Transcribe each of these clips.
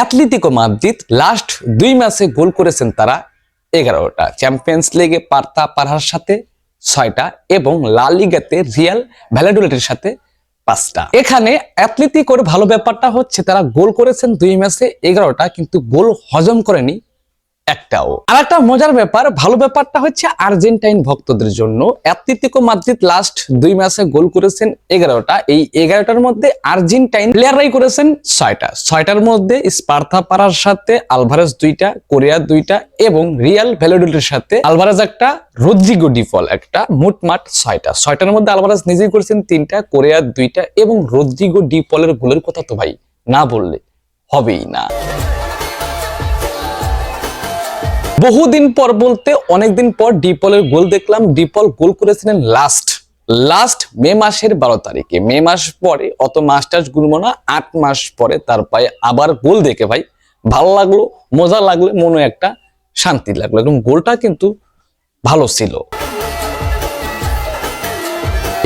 Atletico Madrid last দুই ম্যাচে গোল করেছেন তারা এগারোটা। চ্যাম্পিয়ন্স লিগে পার্তা পারহার সাথে ছয়টা এবং লা লিগাতে রিয়াল ভ্যালাডুলেটের সাথে পাঁচটা। এখানে অ্যাথলেটিকোর ভালো ব্যাপারটা হচ্ছে তারা গোল করেছেন দুই ম্যাচে এগারোটা, কিন্তু গোল হজম করেনি একটাও। আর একটা মজার ব্যাপার, ভালো ব্যাপারটা হচ্ছে আর্জেন্টাইন ভক্তদের জন্য অ্যাথলেটিকো মাদ্রিদ লাস্ট দুই ম্যাচে গোল করেছেন এগারোটা। এই এগারোটার মধ্যে আর্জেন্টাইন প্লেয়াররাই করেছেন ছয়টা। ছয়টার মধ্যে স্পার্থা পাড়ার সাথে আলভারেজ দুইটা, কোরিয়া দুইটা এবং রিয়াল ভ্যালোডেলের সাথে আলভারেজ একটা, রদ্রিগো ডিফল একটা, মোটমাট ছয়টা। ছয়টার মধ্যে আলভারেজ নিজেই করেছেন তিনটা, কোরিয়া দুইটা এবং রদ্রিগো ডিফলের গোলের কথা তো ভাই না বললে হবেই না। বহুদিন পর বলতে অনেকদিন পর ডিপলের গোল দেখলাম। ডিপল গোল করেছিলেন লাস্ট লাস্ট মে মাসের বারো তারিখে। মে মাস পরে, অত মাস্টার্স গুনবো না, আট মাস পরে তার পায়ে আবার গোল দেখে ভাই। ভালো লাগল, মজা লাগল, মনে একটা শান্তি লাগল এবং গোলটা কিন্তু ভালো ছিল।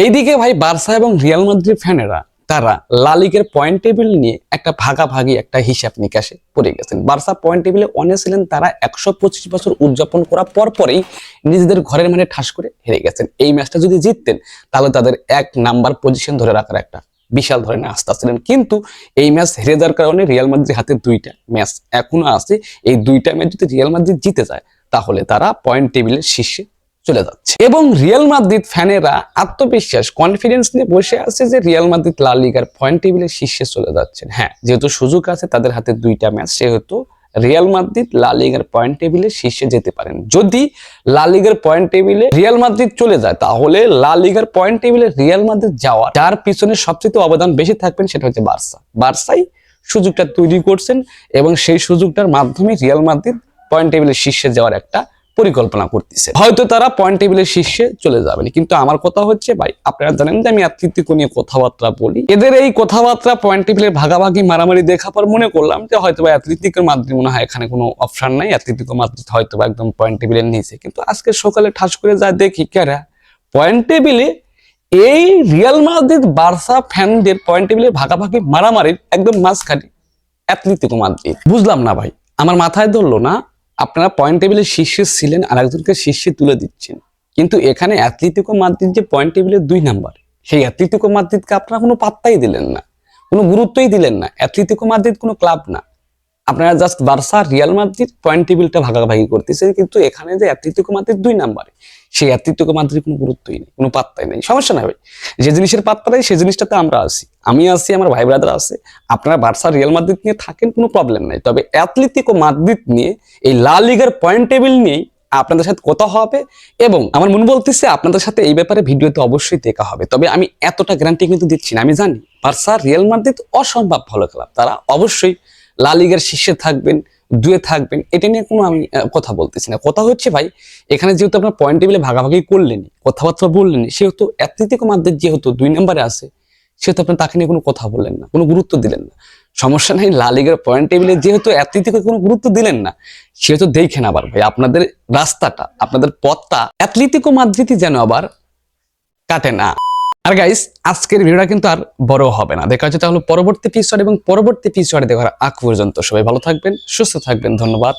এইদিকে ভাই বার্সা এবং রিয়াল মাদ্রিদ ফ্যানেরা তারা লালিগের পয়েন্ট টেবিল নিয়ে একটা ভাগাভাগি, একটা হিসাব নিকাশে পড়ে গেছেন। বার্সা পয়েন্ট টেবিলে অনে ছিলেন তারা একশো পঁচিশ বছর উদযাপন করার পর পরেই নিজেদের ঘরের মানে ঠাস করে হেরে গেছেন। এই ম্যাচটা যদি জিততেন, তাহলে তাদের এক নাম্বার পজিশন ধরে রাখার একটা বিশাল ধরনের আস্থা ছিলেন। কিন্তু এই ম্যাচ হেরে যাওয়ার কারণে রিয়াল মাদ্রিদ হাতে দুইটা ম্যাচ এখনও আছে। এই দুইটা ম্যাচ যদি রিয়াল মাদ্রিদ জিতে যায়, তাহলে তারা পয়েন্ট টেবিলের শীর্ষে চলে যাচ্ছে। এবং রিয়াল মাদ্রিদ ফ্যানেরা আত্মবিশ্বাস কনফিডেন্স নিয়ে বসে আছে যে রিয়াল মাদ্রিদ লা লিগার পয়েন্ট টেবিলের শীর্ষে চলে যাচ্ছেন। হ্যাঁ যেহেতু সুযোগ আছে তাদের হাতে দুইটা ম্যাচ সেহেতু রিয়াল মাদ্রিদ লা লিগার পয়েন্ট টেবিলে শীর্ষে যেতে পারেন। যদি লা লিগার পয়েন্ট টেবিলে রিয়াল মাদ্রিদ চলে যায়, তাহলে লা লিগার পয়েন্ট টেবিলে রিয়াল মাদ্রিদ যাওয়ার, যার পিছনে সবচেয়ে অবদান বেশি থাকবেন সেটা হচ্ছে বার্সা। বার্সাই সুযোগটা তৈরি করছেন এবং সেই সুযোগটার মাধ্যমে রিয়াল মাদ্রিদ পয়েন্ট টেবিলের শীর্ষে যাওয়ার একটা পরিকল্পনা করতেছে। হয়তো তারা পয়েন্ট টেবিলের শীর্ষে চলে যাবেন কিন্তু আমার কথা হচ্ছে, ভাই, আপনারা জানেন যে আমি অ্যাথলেটিকো নিয়ে কথাবার্তা বলি। এদের এই কথাবার্তা পয়েন্ট টেবিলের ভাগাভাগি, মারামারি দেখা পর মনে করলাম যে হয়তো বা অ্যাথলেটিকের মাধ্যমে মনে হয় এখানে কোনো অপশন নাই। অ্যাথলেটিকো মাদ্রিদ হয়তো বা একদম পয়েন্ট টেবিলের নিচে কিন্তু আজকে সকালে ঠাস করে যা দেখি কেরা পয়েন্ট টেবিলে এই রিয়াল মাদ্রিদ বার্সা ফ্যানদের পয়েন্ট টেবিলে ভাগাভাগি, মারামারির একদম মাঝখানে অ্যাথলেটিকো মাদ্রিদ বুঝলাম না, ভাই, আমার মাথায় ধরলো না। আপনারা পয়েন্ট টেবিলের শীর্ষে ছিলেন আর একজনকে শীর্ষে তুলে দিচ্ছেন। কিন্তু এখানে অ্যাথলেটিকো মাদ্রিদ যে পয়েন্ট টেবিলের দুই নাম্বার সেই অ্যাথলেটিকো মাদ্রিদকে আপনারা কোনো পাত্তাই দিলেন না, কোনো গুরুত্বই দিলেন না। অ্যাথলেটিকো মাদ্রিদ কোনো ক্লাব না। আপনারা just Barca, Real Madrid point টেবিলটা ভাগাভাগি করতেছেন, কিন্তু এখানে যে অ্যাথলেটিকো মাদ্রিদ দুই নাম্বারে, সেই অ্যাথলেটিকো মাদ্রিদ কোনো গুরুত্বই নেই, কোনো পাত্তাই নেই, সমস্যা নাই ভাই। যে জিনিসের পাত্তা নেই, সেই জিনিসটাতে আমরা আছি, আমি আছি, আমার ভাই ব্রাদার আছে, আপনারা বার্সা, রিয়াল মাদ্রিদ নিয়ে থাকেন, কোনো প্রবলেম নাই। তবে অ্যাথলেটিকো মাদ্রিদ নিয়ে, এই লা লিগার পয়েন্ট টেবিল নিয়েই আপনাদের সাথে কথা হবে, এবং আমার মনে বলতেছে আপনাদের সাথে এই ব্যাপারে ভিডিওতে অবশ্যই দেখা হবে। তবে আমি এতটা গ্যারান্টি কিন্তু দিচ্ছি না, আমি জানি বার্সা, রিয়াল মাদ্রিদ অসম্ভব ভালো খেলা, তারা অবশ্যই লা লিগার শীর্ষে থাকবেন, দুয়ে থাকবেন, এটা নিয়ে কোনো আমি কথা বলতেছি না। কথা হচ্ছে ভাই, এখানে যেহেতু আপনার পয়েন্ট টেবিলে ভাগাভাগি করলেনি কথাবার্তা বললেনি সেহেতু অ্যাথলেটিকো মাদ্রিদ যেহেতু দুই নম্বরে আছে, সেহেতু আপনি তাকে নিয়ে কোনো কথা বললেন না, কোনো গুরুত্ব দিলেন না। সমস্যা নাই লা লিগার পয়েন্ট টেবিলে যেহেতু অ্যাথলেটিকো কোনো গুরুত্ব দিলেন না, সেহেতু দেখেন আবার ভাই, আপনাদের রাস্তাটা, আপনাদের পথটা অ্যাথলেটিকো মাদ্রিদই যেন আবার কাটে না। আর গাইস আজকের ভিডিওটা কিন্তু আর বড় হবে না। দেখা হচ্ছে তাহলে পরবর্তী এপিসোড এবং পরবর্তী এপিসোডে দেখার আগ পর্যন্ত। সবাই ভালো থাকবেন, সুস্থ থাকবেন, ধন্যবাদ।